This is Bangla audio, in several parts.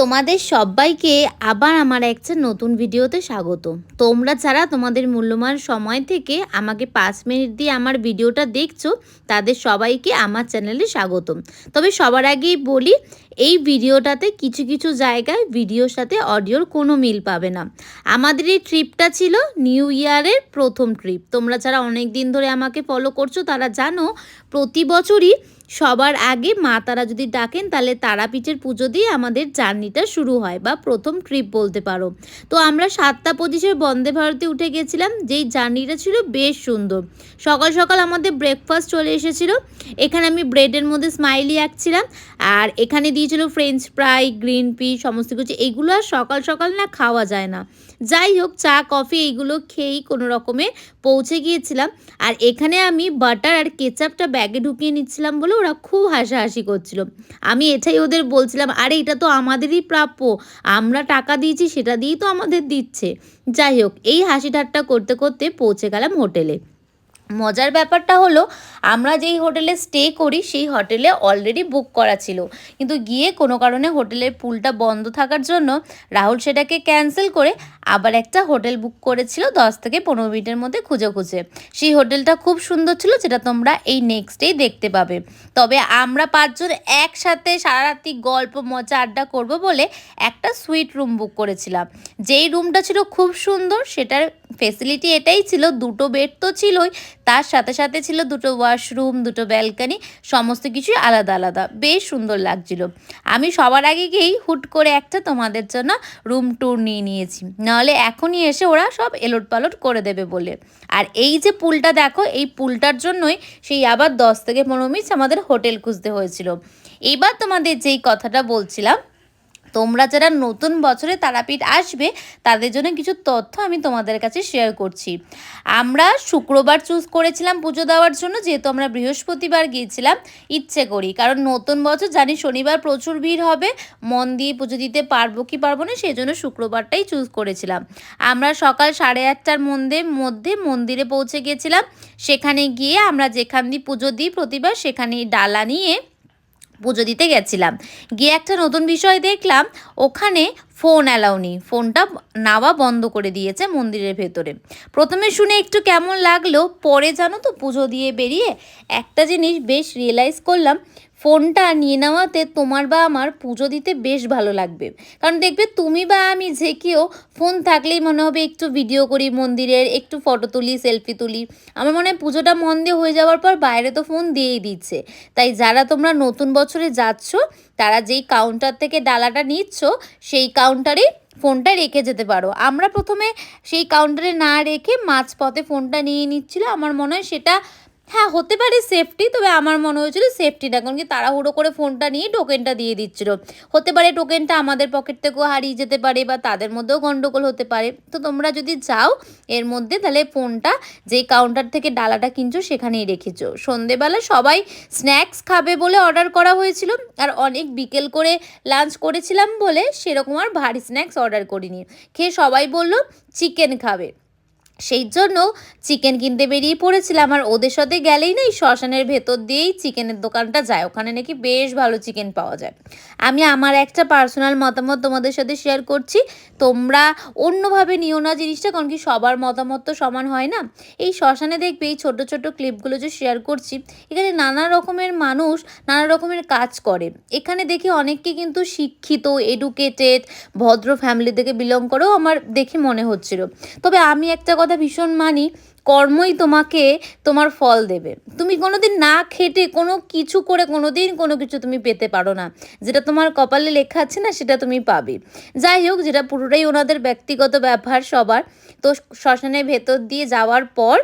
তোমাদের সবাইকে আবার আমার একটা নতুন ভিডিওতে স্বাগত। তোমরা যারা তোমাদের মূল্যবান সময় থেকে আমাকে পাঁচ মিনিট দিয়ে আমার ভিডিওটা দেখছ, তাদের সবাইকে আমার চ্যানেলে স্বাগত। তবে সবার আগেই বলি, এই ভিডিওটাতে কিছু কিছু জায়গায় ভিডিওর সাথে অডিওর কোনো মিল পাবে না। আমাদের এই ট্রিপটা ছিল নিউ ইয়ারের প্রথম ট্রিপ। তোমরা যারা অনেক দিন ধরে আমাকে ফলো করছ, তারা জানো, প্রতি বছরই সবার আগে মা তারা যদি ডাকেন, তাহলে তারাপীঠের পুজো দিয়ে আমাদের জার্নিটা শুরু হয় বা প্রথম ট্রিপ বলতে পারো। তো আমরা সাতটা পঁচিশের বন্দে ভারতে উঠে গেছিলাম, যেই জার্নিটা ছিল বেশ সুন্দর। সকাল সকাল আমাদের ব্রেকফাস্ট চলে এসেছিল। এখানে আমি ব্রেডের মধ্যে স্মাইলি আঁকছিলাম, আর এখানে দিয়েছিল ফ্রেঞ্চ ফ্রাই গ্রিন পি সমস্ত কিছু। এগুলো আর সকাল সকাল না খাওয়া যায় না। যাই হোক, চা কফি এইগুলো খেয়েই কোনো রকমে পৌঁছে গিয়েছিলাম। আর এখানে আমি বাটার আর কেচাপটা ব্যাগে ঢুকিয়ে নিচ্ছিলাম বলে ওরা খুব হাসাহাসি করছিল। আমি এটাই ওদের বলছিলাম, আরে, এটা তো আমাদেরই প্রাপ্য। আমরা টাকা দিয়েছি, সেটা দিয়েই তো আমাদের দিচ্ছে। যাই হোক, এই হাসি ঠাট্টা করতে করতে পৌঁছে গেলাম হোটেলে। মজার ব্যাপারটা হলো, আমরা যেই হোটেলে স্টে করি, সেই হোটেলে অলরেডি বুক করা ছিল। কিন্তু গিয়ে কোনো কারণে হোটেলের পুলটা বন্ধ থাকার জন্য রাহুল সেটাকে ক্যান্সেল করে আবার একটা হোটেল বুক করেছিল দশ থেকে পনেরো মিনিটের মধ্যে খুঁজে খুঁজে সেই হোটেলটা খুব সুন্দর ছিল, যেটা তোমরা এই নেক্সট ডেই দেখতে পাবে। তবে আমরা পাঁচজন একসাথে সারা রাত্রি গল্প, মজা, আড্ডা করব বলে একটা সুইট রুম বুক করেছিলাম। যেই রুমটা ছিল খুব সুন্দর, সেটার ফেসিলিটি এটাই ছিল, দুটো বেড তো ছিলই, তার সাথে সাথে ছিল দুটো ওয়াশরুম দুটো ব্যালকানি সমস্ত কিছুই আলাদা আলাদা, বেশ সুন্দর লাগছিল। আমি সবার আগে গিয়েই হুট করে একটা তোমাদের জন্য রুম ট্যুর নিয়ে নিয়েছি, নাহলে এখনই এসে ওরা সব এলোট পালট করে দেবে বলে। আর এই যে পুলটা দেখো, এই পুলটার জন্যই সেই আবার দশ থেকে পনেরো মিনিট আমাদের হোটেল খুঁজতে হয়েছিল। এইবার তোমাদের যেই কথাটা বলছিলাম তোমরা যারা নতুন বছরে তারাপীঠ আসবে, তাদের জন্য কিছু তথ্য আমি তোমাদের কাছে শেয়ার করছি। আমরা শুক্রবার চুজ করেছিলাম পুজো দেওয়ার জন্য, যেহেতু আমরা বৃহস্পতিবার গিয়েছিলাম, ইচ্ছে করি। কারণ নতুন বছর জানি শনিবার প্রচুর ভিড় হবে, মন দিয়ে পুজো দিতে পারব কি পারব না, সেই জন্য শুক্রবারটাই চুজ করেছিলাম। আমরা সকাল সাড়ে আটটার মধ্যে মধ্যে মন্দিরে পৌঁছে গিয়েছিলাম। সেখানে গিয়ে আমরা যেখান দিয়ে পুজো দিই প্রতিবার, সেখানেই ডালা নিয়ে পুজো দিতে গেছিলাম। গিয়ে একটা নতুন বিষয় দেখলাম ওখানে ফোন অ্যালাউ নেই। ফোনটা নাওয়া বন্ধ করে দিয়েছে মন্দিরের ভেতরে। প্রথমে শুনে একটু কেমন লাগল, পরে জানো তো পুজো দিয়ে বেরিয়ে একটা জিনিস বেশ রিয়েলাইজ করলাম, ফোনটা নিয়ে নেওয়াতে তোমার বা আমার পুজো দিতে বেশ ভালো লাগবে। কারণ দেখবে তুমি বা আমি যে কেউ, ফোন থাকলেই মনে হবে একটু ভিডিও করি মন্দিরের, একটু ফটো তুলি সেলফি তুলি। আমার মনে হয় পুজোটা মন দিয়ে হয়ে যাওয়ার পর বাইরে তো ফোন দিয়েই দিচ্ছে। তাই যারা তোমরা নতুন বছরে যাচ্ছ, তারা যেই কাউন্টার থেকে ডালাটা নিচ্ছ, সেই কাউন্টারেই ফোনটা রেখে যেতে পারো। আমরা প্রথমে সেই কাউন্টারে না রেখে মাঝপথে ফোনটা নিয়ে নিচ্ছিল। আমার মনে হয় সেটা হ্যাঁ হতে পারে সেফটি তবে আমার মনে হয়েছিল সেফটি না কারণ কি তাড়াহুড়ো করে ফোনটা নিয়ে টোকেনটা দিয়ে দিচ্ছিল। হতে পারে টোকেনটা আমাদের পকেট থেকেও হারিয়ে যেতে পারে বা তাদের মধ্যেও গন্ডগোল হতে পারে। তো তোমরা যদি যাও এর মধ্যে তাহলে ফোনটা যেই কাউন্টার থেকে ডালাটা কিনছো, সেখানেই রেখেছো। সন্ধেবেলা সবাই স্ন্যাক্স খাবে বলে অর্ডার করা হয়েছিল, আর অনেক বিকেল করে লাঞ্চ করেছিলাম বলে সেরকম আর ভারী স্ন্যাক্স অর্ডার করিনি। খেয়ে সবাই বলল চিকেন খাবে। সেই জন্য চিকেন কিনতে বেরিয়ে পড়েছিলাম। আর ওদের সাথে গেলেই না এই শ্মশানের ভেতর দিয়েই চিকেনের দোকানটা যায়। ওখানে নাকি বেশ ভালো চিকেন পাওয়া যায়। আমি আমার একটা পার্সোনাল মতামত তোমাদের সাথে শেয়ার করছি। তোমরা অন্যভাবে নিও না জিনিসটা, কারণ কি সবার মতামত তো সমান হয় না। এই শ্মশানে দেখবে এই ছোটো ছোটো ক্লিপগুলো যে শেয়ার করছি, এখানে নানা রকমের মানুষ নানা রকমের কাজ করে। এখানে দেখি অনেককে কিন্তু শিক্ষিত এডুকেটেড ভদ্র ফ্যামিলি থেকে বিলং করেও আমার দেখে মনে হচ্ছিল। তবে আমি একটা কথা ভীষণ মানি, কর্মই তোমাকে তোমার ফল দেবে। তুমি কোনোদিন না খেটে কোনো কিছু করে কোনো দিন কোনো কিছু তুমি পেতে পারো না। যেটা তোমার কপালে লেখা আছে না, সেটা তুমি পাবে। যাই হোক, যেটা পুরোটাই ওনাদের ব্যক্তিগত ব্যবহার সবার। তো শ্মশানের ভেতর দিয়ে যাওয়ার পর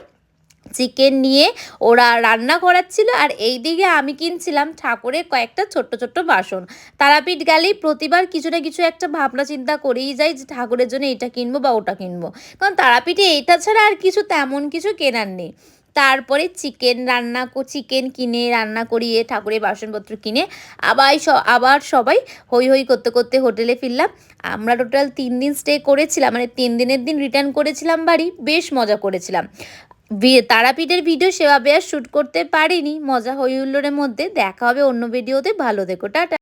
চিকেন নিয়ে ওরা রান্না করাচ্ছিল আর এই দিকে আমি কিনছিলাম ঠাকুরের কয়েকটা ছোট্ট ছোট্ট বাসন। তারাপীঠ গেলেই প্রতিবার কিছু না কিছু একটা ভাবনা চিন্তা করেই যাই যে ঠাকুরের জন্য এটা কিনবো বা ওটা কিনবো। কারণ তারাপীঠে এটা ছাড়া আর কিছু তেমন কিছু কেনার নেই। তারপরে চিকেন রান্না চিকেন কিনে, রান্না করিয়ে ঠাকুরের বাসনপত্র কিনে আবার আবার সবাই হই হই করতে করতে হোটেলে ফিরলাম। আমরা টোটাল তিন দিন স্টে করেছিলাম মানে তিন দিনের দিন রিটার্ন করেছিলাম বাড়ি, বেশ মজা করেছিলাম। তারাপীঠের ভিডিও সেভাবে আর শ্যুট করতে পারিনি। মজা হই হুল্লোড়ের মধ্যে। দেখা হবে অন্য ভিডিওতে ভালো দেখো টাটা।